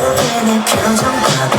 속에는 표정 봐봐